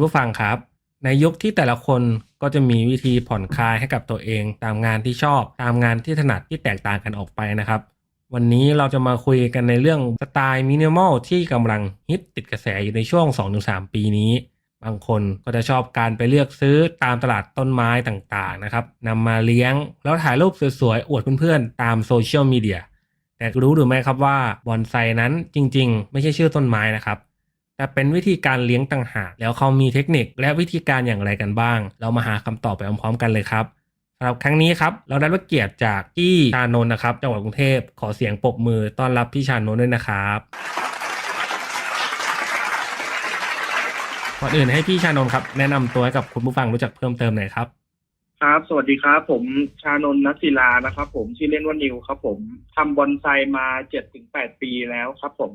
คุณผู้ฟังครับ ในยุคที่แต่ละคนก็จะมีวิธีผ่อนคลายให้กับตัวเอง ตามงานที่ชอบ ตามงานที่ถนัดที่แตกต่างกันออกไปนะครับ วันนี้เราจะมาคุยกันในเรื่องสไตล์มินิมอลที่กำลังฮิตติดกระแสอยู่ในช่วง 2-3 ปีนี้ บางคนก็จะชอบการไปเลือกซื้อตามตลาดต้นไม้ต่างๆนะครับนำมาเลี้ยงแล้วถ่ายรูปสวยๆอวดเพื่อนๆตามโซเชียลมีเดียแต่รู้หรือไม่ครับว่าบอนไซนั้นจริง ๆ ไม่ใช่ชื่อต้นไม้นะครับ แต่เป็นวิธีการเลี้ยงต่างหากแล้วเขามีเทคนิคและวิธีการอย่างไรกันบ้าง เรามาหาคำตอบไปพร้อมๆกันเลยครับสำหรับครั้งนี้ครับเราได้รับเกียรติจากพี่ชานนท์นะครับจังหวัดกรุงเทพขอเสียงปรบมือต้อนรับพี่ชานนท์ด้วยนะครับก่อนอื่นให้พี่ชานนท์ครับแนะนำตัวให้กับคุณผู้ฟังรู้จักเพิ่มเติมหน่อยครับ ครับ สวัสดีครับ ผมชานนท์นัทศิลานะครับ ผมชื่อเล่นว่านิวครับ ผมทำบอนไซมาเจ็ดถึงแปดปีแล้วครับ ผม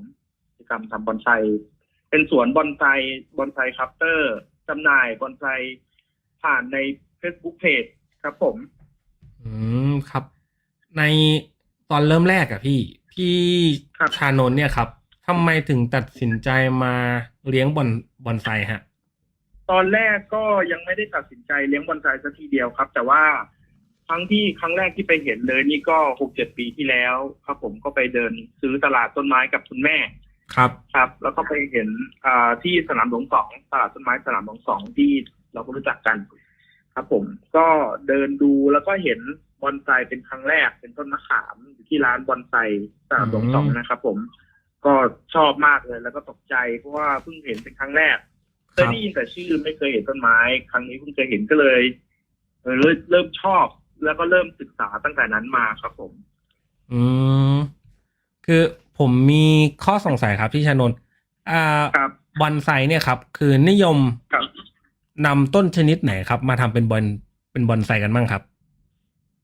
กิจกรรมทำบอนไซ เป็นสวนบอนไซบอนไซคัพเตอร์จำหน่ายบอนไซผ่านใน Facebook Page ครับผม อืมครับ ในตอนเริ่มแรกอะพี่ พี่ครับชานนท์เนี่ยครับทำไมถึงตัดสินใจมาเลี้ยงบอนบอนไซฮะ ตอนแรกก็ยังไม่ได้ตัดสินใจเลี้ยงบอนไซสักทีเดียวครับ แต่ว่าครั้งที่ครั้งแรกที่ไปเห็นเลยนี่ก็หกเจ็ดปีที่แล้วครับ ผมก็ไปเดินซื้อตลาดต้นไม้กับคุณแม่ ครับ ครับ แล้วก็ไปเห็นอ่าที่สนามหลวงสองตลาดต้นไม้สนามหลวงสองที่เราก็รู้จักกัน ครับผมก็เดินดูแล้วก็เห็นบอนไซเป็นครั้งแรกเป็นต้นมะขามอยู่ที่ร้านบอนไซสนามหลวงสองอืมนะครับ ผม ก็ชอบมากเลย แล้วก็ตกใจเพราะว่าเพิ่งเห็นเป็นครั้งแรกเคยได้ยินแต่ชื่อไม่เคยเห็นต้นไม้ ครั้งนี้เพิ่งเคยเห็นก็เลยเออเริ่มเริ่มชอบแล้วก็เริ่มศึกษาตั้งแต่นั้นมาครับผม อืมคือ ผมมีข้อสงสัยครับพี่ชานนท์อ่าครับบอนไซเนี่ยครับ คือนิยมครับนำต้นชนิดไหนครับ มาทำเป็นบอนเป็นบอนไซกันบ้างครับ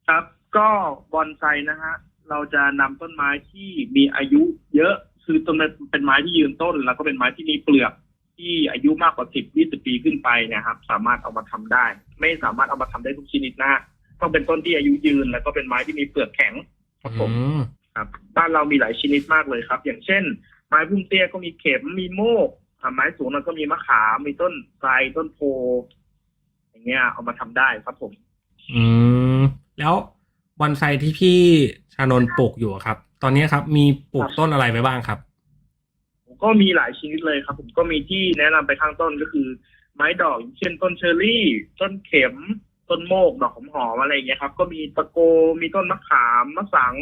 ครับ ก็บอนไซนะฮะเราจะนำต้นไม้ที่มีอายุเยอะคือต้นไม้เป็นไม้ที่ยืนต้น แล้วก็เป็นไม้ที่มีเปลือกที่อายุมากกว่าสิบยี่สิบปีขึ้นไปเนะครับ สามารถเอามาทำได้ ไม่สามารถเอามาทำได้ทุกชนิดนะฮะต้องเป็นต้นที่อายุยืนแล้วก็เป็นไม้ที่มีเปลือกแข็ง ครับผม อืม ครับบ้านเรามีหลายชนิดมากเลยครับ อย่างเช่น ไม้พุ่มเตี้ยก็มีเข็มมีโมกอ่าไม้สูงแล้วก็มีมะขามมีต้นไทรต้นโพอย่างเงี้ยเอามาทำได้ครับผม อืมแล้วบอนไซที่พี่ชานนท์ปลูกอยู่อะครับ ตอนนี้ครับ มีปลูกครับต้นอะไรไปบ้างครับผมก็มีหลายชนิดเลยครับ ผมก็มีที่แนะนำไปข้างต้นก็คือ ไม้ดอกอย่างเช่นต้นเชอร์รี่ ต้นเข็ม ต้นโมกดอกหอมๆอะไรอย่างเงี้ยครับ ก็มีตะโกมีต้นมะขามมะสัง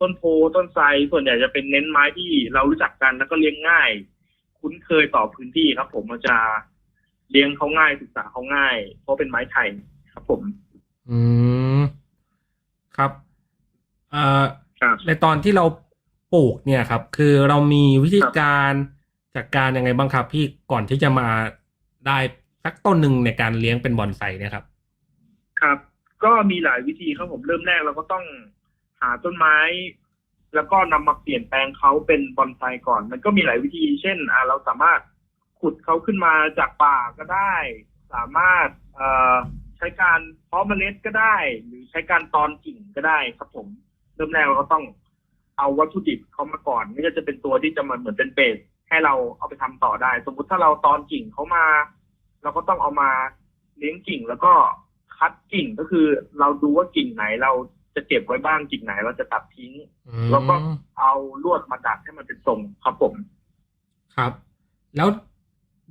ต้นโพต้นไทรส่วนใหญ่จะเป็นเน้นไม้ที่เรารู้จักกันแล้วก็เลี้ยงง่าย คุ้นเคยต่อพื้นที่ครับ ผมมันจะเลี้ยงเขาง่ายศึกษาเขาง่าย เพราะเป็นไม้ไทยครับ ผม อืมครับเอ่อครับในตอนที่เราปลูกเนี่ยครับ คือเรามีวิธีการจัดการยังไงบ้างครับ พี่ก่อนที่จะมาได้สักต้นหนึ่งในการเลี้ยงเป็นบอนไซเนี่ยครับ ครับ ก็มีหลายวิธีครับผมเริ่มแรกเราก็ต้อง หาต้นไม้ แล้วก็นำมาเปลี่ยนแปลงเขาเป็นบอนไซก่อน มันก็มีหลายวิธี เช่นอ่าเราสามารถขุดเขาขึ้นมาจากป่าก็ได้ สามารถเอ่อใช้การเพาะเมล็ดก็ได้ หรือใช้การตอนกิ่งก็ได้ครับผม เริ่มแรกเราก็ต้องเอาวัตถุดิบเขามาก่อนนี่ก็จะเป็นตัวที่จะมาเหมือนเป็นเบสให้เราเอาไปทำต่อได้ สมมุติถ้าเราตอนกิ่งเขามา เราก็ต้องเอามาเลี้ยงกิ่งแล้วก็คัดกิ่งก็คือเราดูว่ากิ่งไหนเรา จะเก็บไว้บ้างกิ่งไหนเราจะตัดทิ้งอืมแล้วก็เอาลวดมาดัดให้มันเป็นทรงครับผม ครับ แล้ว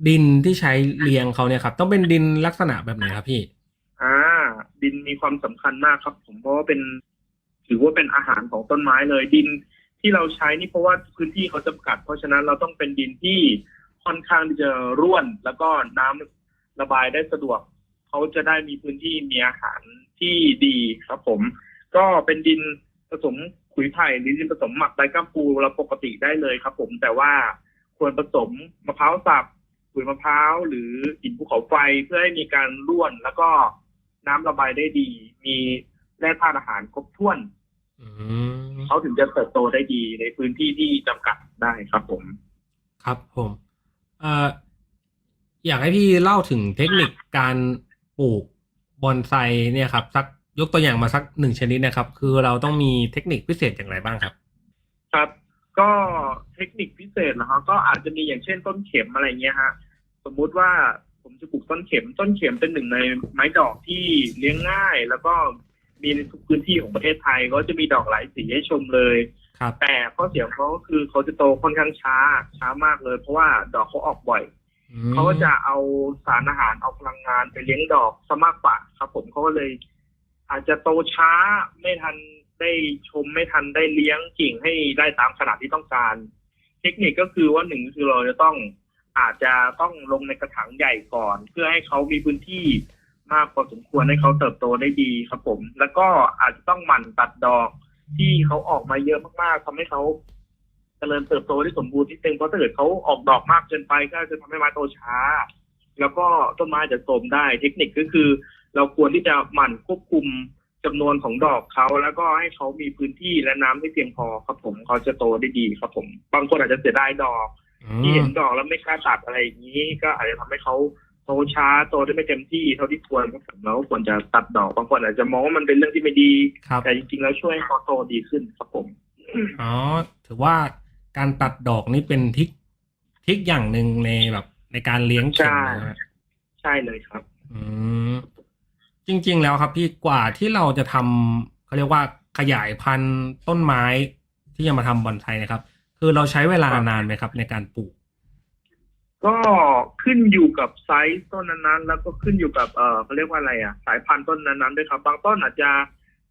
ดินที่ใช้เลี้ยงเขาเนี่ยครับ ต้องเป็นดินลักษณะแบบไหนครับพี่อ่าดินมีความสำคัญมากครับ ผมเพราะว่าเป็นถือว่าเป็นอาหารของต้นไม้เลยดินที่เราใช้นี่เพราะว่าพื้นที่เขาจำกัด เพราะฉะนั้นเราต้องเป็นดินที่ค่อนข้างที่จะร่วน แล้วก็น้ำระบายได้สะดวก เขาจะได้มีพื้นที่มีอาหารที่ดีครับผม ก็เป็นดินผสมขุยไผ่หรือดินผสมหมักใบกัมปูเราปกติได้เลยครับ ผมแต่ว่าควรผสมมะพร้าวสับขุยมะพร้าวหรือหินภูเขาไฟเพื่อให้มีการร่วน แล้วก็น้ำระบายได้ดี มีแร่ธาตุอาหารครบถ้วนอืมเขาถึงจะเติบโตได้ดีในพื้นที่ที่จำกัดได้ครับผม ครับผมเอ่ออยากให้พี่เล่าถึงเทคนิคการปลูกบอนไซเนี่ยครับ สัก ยกตัวอย่างมาสักหนึ่งชนิดนะครับ คือเราต้องมีเทคนิคพิเศษอย่างไรบ้างครับ ครับ ก็เทคนิคพิเศษนะครับก็อาจจะมีอย่างเช่นต้นเข็มอะไรเงี้ยฮะสมมุติว่าผมจะปลูกต้นเข็ม ต้นเข็มเป็นหนึ่งในไม้ดอกที่เลี้ยงง่าย แล้วก็มีในทุกพื้นที่ของประเทศไทย ก็จะมีดอกหลายสีให้ชมเลยครับแต่ข้อเสียของเขาก็คือเขาจะโตค่อนข้างช้าช้ามากเลย เพราะว่าดอกเขาออกบ่อยอืมเขาก็จะเอาสารอาหารเอาพลังงานไปเลี้ยงดอกซะมากกว่าครับ ผมเขาก็เลย อาจจะโตช้าไม่ทันได้ชมไม่ทันได้เลี้ยงกิ่งให้ได้ตามขนาดที่ต้องการ เทคนิคก็คือว่าหนึ่งคือเราจะต้องอาจจะต้องลงในกระถางใหญ่ก่อน เพื่อให้เขามีพื้นที่มากพอสมควรให้เขาเติบโตได้ดีครับผม แล้วก็อาจจะต้องหมั่นตัดดอกที่เขาออกมาเยอะมากๆทำให้เขาเจริญเติบโตได้สมบูรณ์ที่ตึงเพราะถ้าเกิดเขาออกดอกมากเกินไปก็จะทำให้ไม้โตช้า แล้วก็ต้นไม้จะโทรมได้ เทคนิคก็คือ เราควรที่จะหมั่นควบคุมจำนวนของดอกเขาแล้วก็ให้เขามีพื้นที่และน้ำที่เพียงพอครับผมเขาจะโตได้ดีครับผม บางคนอาจจะเสียดายดอกอืที่มเห็นดอกแล้วไม่กล้าตัดอะไรอย่างนี้ ก็อาจจะทำให้เขาโตช้าโตได้ไม่เต็มที่เท่าที่ควรครับผมแล้วควรจะตัดดอกบางคนอาจจะมองว่ามันเป็นเรื่องที่ไม่ดีครับแต่จริงๆแล้วช่วยให้เขาโตดีขึ้นครับผมอ๋อถือว่าการตัดดอกนี่เป็นทิกทิกอย่างหนึ่งในแบบในการเลี้ยงเข็มนะฮะใช่เลยครับ อืม จริง ๆ แล้วครับพี่กว่าที่เราจะทำเขาเรียกว่าขยายพันธุ์ต้นไม้ที่จะมาทำบอนไซนะครับ คือเราใช้เวลานานไหมครับ ในการปลูก ก็ขึ้นอยู่กับไซส์ต้นนั้นๆ แล้วก็ขึ้นอยู่กับเออเขาเรียกว่าอะไรอะ สายพันธุ์ต้นนั้นๆด้วยครับบางต้นอาจจะ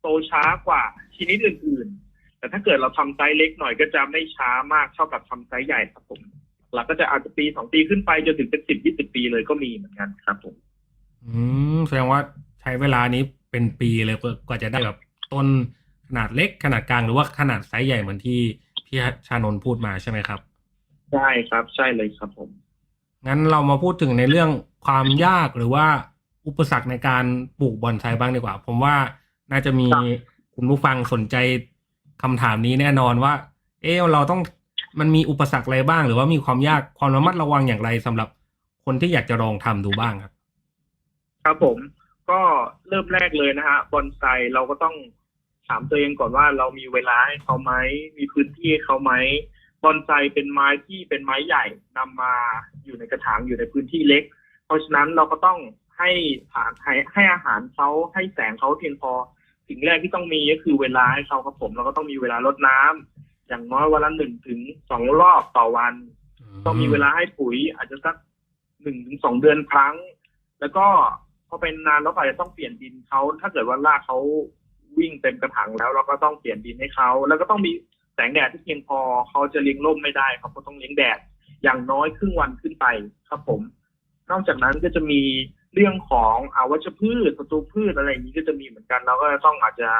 โตช้ากว่าชนิดอื่นๆ แต่ถ้าเกิดเราทำไซส์เล็กหน่อยก็จะไม่ช้ามากเท่ากับทำไซส์ใหญ่ครับผมหลักก็จะอาจจะปีสองปีขึ้นไปจนถึงเป็นสิบยี่สิบปีเลยก็มีเหมือนกันครับผม อืมแสดงว่าใช้เวลานี้เป็นปีเลยกว่ากว่าจะได้แบบต้นขนาดเล็กขนาดกลางหรือว่าขนาดไซส์ใหญ่เหมือนที่พี่ชานนท์พูดมาใช่ไหมครับใช่ครับใช่เลยครับผม งั้นเรามาพูดถึงในเรื่องความยากหรือว่าอุปสรรคในการปลูกบอนไซบ้างดีกว่า ผมว่าน่าจะมีครับคุณผู้ฟังสนใจคำถามนี้แน่นอนว่า เอ๊ะเราต้องมันมีอุปสรรคอะไรบ้าง หรือว่ามีความยากความระมัดระวังอย่างไรสำหรับคนที่อยากจะลองทำดูบ้างครับ ครับผม ก็เริ่มแรกเลยนะฮะบอนไซเราก็ต้องถามตัวเองก่อนว่าเรามีเวลาให้เขาไหมมีพื้นที่ให้เขาไหมบอนไซเป็นไม้ที่เป็นไม้ใหญ่นำมาอยู่ในกระถางอยู่ในพื้นที่เล็ก เพราะฉะนั้นเราก็ต้องให้ฐานให้ให้อาหารเขาให้แสงเขาเพียงพอสิ่งแรกที่ต้องมีก็คือเวลาให้เขาครับผมเราก็ต้องมีเวลารดน้ำอย่างน้อยวันละหนึ่งถึงสองรอบต่อวัน ต้องมีเวลาให้ปุ๋ยอาจจะสักหนึ่งถึงสองเดือนครั้ง แล้วก็ พอเป็นนานเราก็อาจจะต้องเปลี่ยนดินเขาถ้าเกิดว่ารากเขาวิ่งเต็มกระถางแล้วเราก็ต้องเปลี่ยนดินให้เขาแล้วก็ต้องมีแสงแดดที่เพียงพอเขาจะเลี้ยงร่มไม่ได้ครับเขาต้องเลี้ยงแดดอย่างน้อยครึ่งวันขึ้นไปครับผม นอกจากนั้นก็จะมีเรื่องของอาวัชพืชศัตรูพืชอะไรอย่างนี้ก็จะมีเหมือนกันเราก็ต้องอาจจะ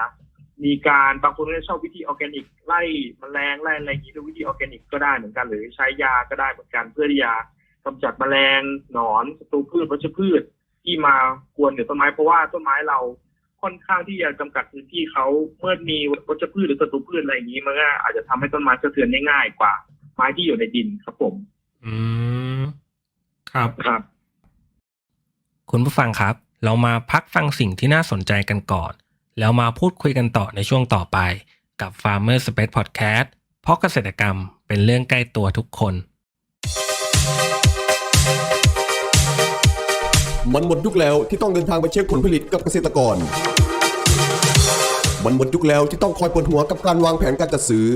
มีการบางคนก็จะชอบวิธีออร์แกนิกไล่แมลงไล่อะไรอย่างนี้ด้วยวิธีออร์แกนิกก็ได้เหมือนกัน หรือใช้ยาก็ได้เหมือนกันเพื่อที่จะกำจัดแมลงหนอนศัตรูพืชวัชพืช ที่มากวนกับต้นไม้เพราะว่าต้นไม้เราค่อนข้างที่จะจำกัดพื้นที่เขาเมื่อมีวัชพืชหรือศัตรูพืชอะไรอย่างนี้มันก็อาจจะทำให้ต้นไม้สะเทือนได้ง่ายกว่า ไม้ที่อยู่ในดินครับผม อืมครับครับ คุณผู้ฟังครับ เรามาพักฟังสิ่งที่น่าสนใจกันก่อน แล้วมาพูดคุยกันต่อในช่วงต่อไป กับ Farmer Space Podcast เพราะเกษตรกรรมเป็นเรื่องใกล้ตัวทุกคน มันหมดยุคแล้วที่ต้องเดินทางไปเช็คผลผลิตกับเกษตรกร มันหมดยุคแล้วที่ต้องคอยปวดหัวกับการวางแผนการจัดซื้อ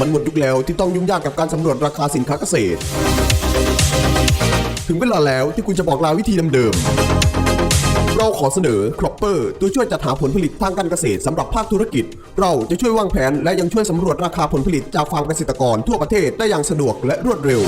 มันหมดยุคแล้วที่ต้องยุ่งยากกับการสำรวจราคาสินค้าเกษตร ถึงเวลาแล้วที่คุณจะบอกลาวิธีเดิมๆ เราขอเสนอ Cropper ตัวช่วยจัดหาผลผลิตทางการเกษตรสำหรับภาคธุรกิจ เราจะช่วยวางแผนและยังช่วยสำรวจราคาผลผลิตจากฟาร์มเกษตรกรทั่วประเทศได้อย่างสะดวกและรวดเร็ว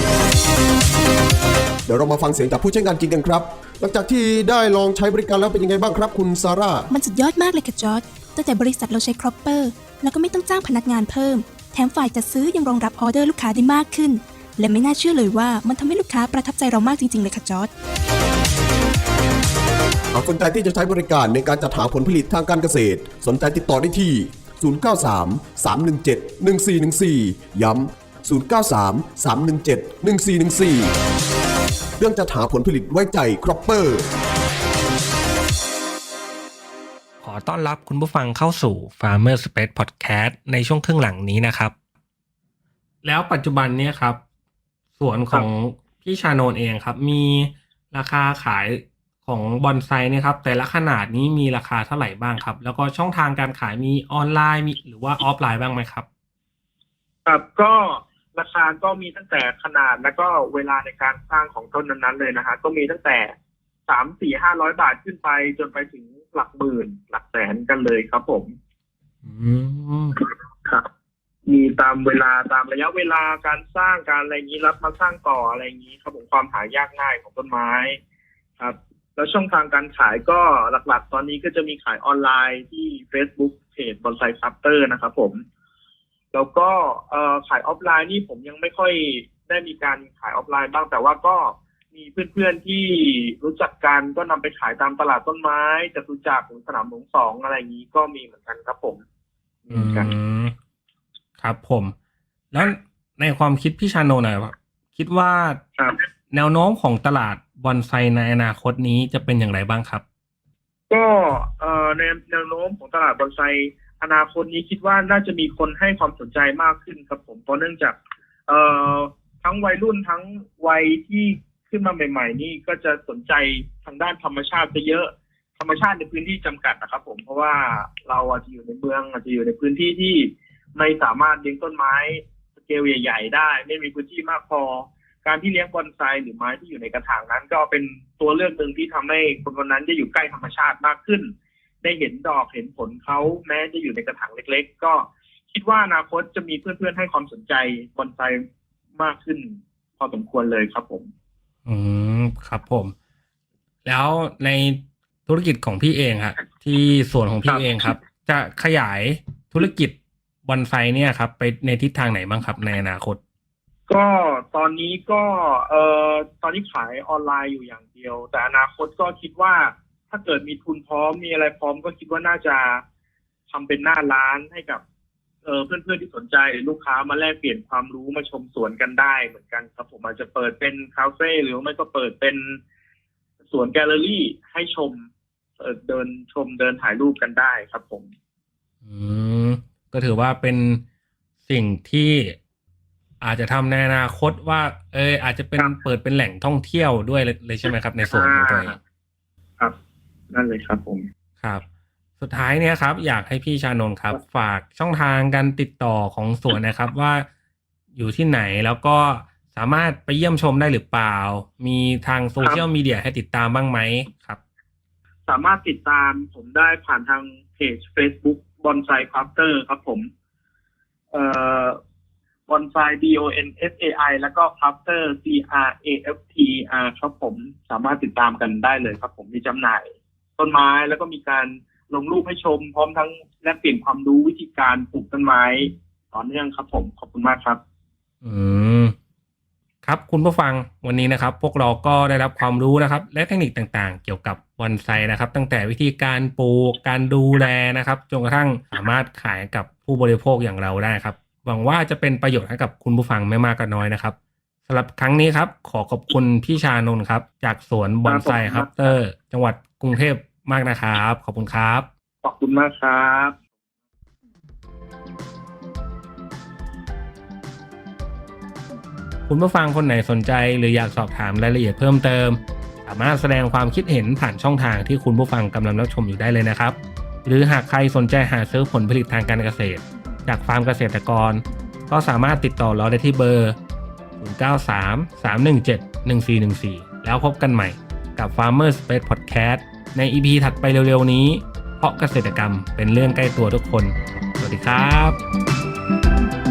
เดี๋ยวเรามาฟังเสียงจากผู้ใช้งานจริงกันครับ หลังจากที่ได้ลองใช้บริการแล้วเป็นยังไงบ้างครับ คุณซาร่ามันสุดยอดมากเลยค่ะจอร์ดตั้งแต่บริษัทเราใช้ครอปเปอร์แล้วก็ไม่ต้องจ้างพนักงานเพิ่ม แถมฝ่ายจัดซื้อยังรองรับออเดอร์ลูกค้าได้มากขึ้น และไม่น่าเชื่อเลยว่ามันทำให้ลูกค้าประทับใจเรามากจริง ๆ เลยค่ะจอร์ดากสนใจที่จะใช้บริการในการจัดหาผลผลิตทางการเกษตร สนใจติดต่อได้ที่ 093 317 1414 ย้ำ 093 317 1414 เรื่องจัดหาผลผลิตไว้ใจครอปเปอร์ ขอต้อนรับคุณผู้ฟังเข้าสู่ Farmer Space Podcast ในช่วงครึ่งหลังนี้นะครับ แล้วปัจจุบันเนี่ยครับ สวนของพี่ชาโนนเองครับ มีราคาขาย ของบอนไซเนี่ยครับแต่ละขนาดนี้มีราคาเท่าไหร่บ้างครับ แล้วก็ช่องทางการขายมีออนไลน์มีหรือว่าออฟไลน์บ้างไหมครับ ครับก็ราคาก็มีตั้งแต่ขนาดแล้วก็เวลาในการสร้างของต้นนั้นๆเลยนะฮะก็มีตั้งแต่สามสี่ห้าร้อยบาทขึ้นไป จนไปถึงหลักหมื่น หลักแสนกันเลยครับผมอืมครับ มีตามเวลาตามระยะเวลาการสร้างการอะไรอย่างนี้รับมาสร้างต่ออะไรอย่างนี้ครับผมความหายากง่ายของต้นไม้ ครับ แล้วช่องทางการขายก็หลักๆ ตอนนี้ก็จะมีขายออนไลน์ที่ Facebook เพจบอนไซคัพเตอร์นะครับผม แล้วก็เอ่อขายออฟไลน์นี่ผมยังไม่ค่อยได้มีการขายออฟไลน์บ้างแต่ว่าก็มีเพื่อนๆที่รู้จักกันก็นำไปขายตามตลาดต้นไม้จตุจักรหรือสนามหลวงสองอะไรอย่างนี้ก็มีเหมือนกันครับผมมีอืเหมือนกันมครับผม แล้วในความคิดพี่ชาโนนนะครับคิดว่าครับแนวโน้มของตลาด บอนไซในอนาคตนี้จะเป็นอย่างไรบ้างครับ ก็เอ่อในแนวโน้มของตลาดบอนไซอนาคตนี้คิดว่าน่าจะมีคนให้ความสนใจมากขึ้นครับผมเพราะเนื่องจาก เอ่อทั้งวัยรุ่นทั้งวัยที่ขึ้นมาใหม่ ๆ นี่ก็จะสนใจทางด้านธรรมชาติไปเยอะ ธรรมชาติในพื้นที่จำกัดนะครับ ผมเพราะว่าเราอาจจะอยู่ในเมืองอาจจะอยู่ในพื้นที่ที่ไม่สามารถเลี้ยงต้นไม้สเกลใหญ่ ๆ ได้ ไม่มีพื้นที่มากพอ การที่เลี้ยงบอนไซหรือไม้ที่อยู่ในกระถางนั้น ก็เป็นตัวเลือกหนึ่งที่ทำให้คนคนนั้นได้อยู่ใกล้ธรรมชาติมากขึ้น ได้เห็นดอกเห็นผลเขาแม้จะอยู่ในกระถางเล็ก ๆ ก็คิดว่าอนาคตจะมีเพื่อนๆให้ความสนใจบอนไซมากขึ้น พอสมควรเลยครับผม อืมครับผม แล้วในธุรกิจของพี่เองครับที่ส่วนของพี่เองครับ จะขยายธุรกิจบอนไซเนี่ยครับ ไปในทิศทางไหนบ้างครับในอนาคต ก็ตอนนี้ก็เอ่อตอนนี้ขายออนไลน์อยู่อย่างเดียว แต่อนาคตก็คิดว่าถ้าเกิดมีทุนพร้อมมีอะไรพร้อมก็คิดว่าน่าจะทำเป็นหน้าร้านให้กับเออเพื่อนๆที่สนใจหรือลูกค้ามาแลกเปลี่ยนความรู้มาชมสวนกันได้เหมือนกันครับผมอาจจะเปิดเป็นคาเฟ่หรือไม่ก็เปิดเป็นสวนแกลเลอรี่ให้ชมเปิดเดินชมเดินถ่ายรูปกันได้ครับผม อืมก็ถือว่าเป็นสิ่งที่ อาจจะทำในอนาคตว่า เอออาจจะเป็นครับเปิดเป็นแหล่งท่องเที่ยวด้วยเลยเลยใช่ไหมครับ ในส่วนของตัวเองครับ นั่นเลยครับผมครับ สุดท้ายเนี่ยครับ อยากให้พี่ชานนท์ครับ ฝากช่องทางการติดต่อของสวนนะครับ ว่าอยู่ที่ไหนแล้วก็สามารถไปเยี่ยมชมได้หรือเปล่า มีทางโซเชียลมีเดียให้ติดตามบ้างไหมครับ สามารถติดตามผมได้ผ่านทางเพจ Facebook บอนไซคราฟเตอร์ครับผม เอ่อ บอนไซ B O N S A I แล้วก็คราฟเตอร์ C R A F T R ครับผมสามารถติดตามกันได้เลยครับ ผมมีจำหน่าย ต้นไม้แล้วก็มีการลงรูปให้ชม พร้อมทั้งแลกเปลี่ยนความรู้วิธีการปลูกต้นไม้ ต่อเนื่องครับ ผมขอบคุณมากครับ อืมครับคุณผู้ฟังวันนี้นะครับ พวกเราก็ได้รับความรู้นะครับ และเทคนิคต่างๆ เกี่ยวกับบอนไซนะครับ ตั้งแต่วิธีการปลูกการดูแลนะครับจนกระทั่งสามารถขายกับผู้บริโภคอย่างเราได้ครับ หวังว่าจะเป็นประโยชน์ให้กับคุณผู้ฟังไม่มากก็น้อยนะครับสำหรับครั้งนี้ครับ ขอขอบคุณพี่ชานนท์ครับ จากสวนบอนไซครัฮับบเตอร์จังหวัดกรุงเทพมากนะครับ ขอบคุณครับ ขอบคุณมากครับคุณผู้ฟังคนไหนสนใจหรืออยากสอบถามรายละเอียดเพิ่มเติม สามารถแสดงความคิดเห็นผ่านช่องทางที่คุณผู้ฟังกำลังรับชมอยู่ได้เลยนะครับ หรือหากใครสนใจหาซื้อผลผลิตทางการเกษตร จากฟาร์มเกษตรกร ก็สามารถติดต่อเราได้ที่เบอร์ 093 317 1414 แล้วพบกันใหม่กับ Farmer Space Podcast ใน EP ถัดไปเร็วๆนี้ เพราะเกษตรกรรมเป็นเรื่องใกล้ตัวทุกคน สวัสดีครับ